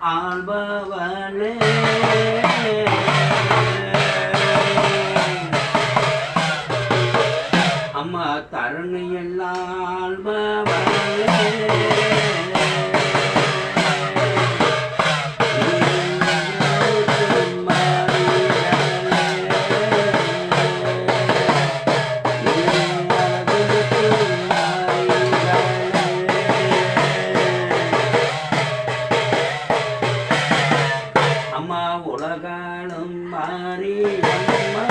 ஆள்பவனே. அம்மா தருணையெல்லாம் ஆள்பவன். அம்மா உலகாலும் மாறி அம்மா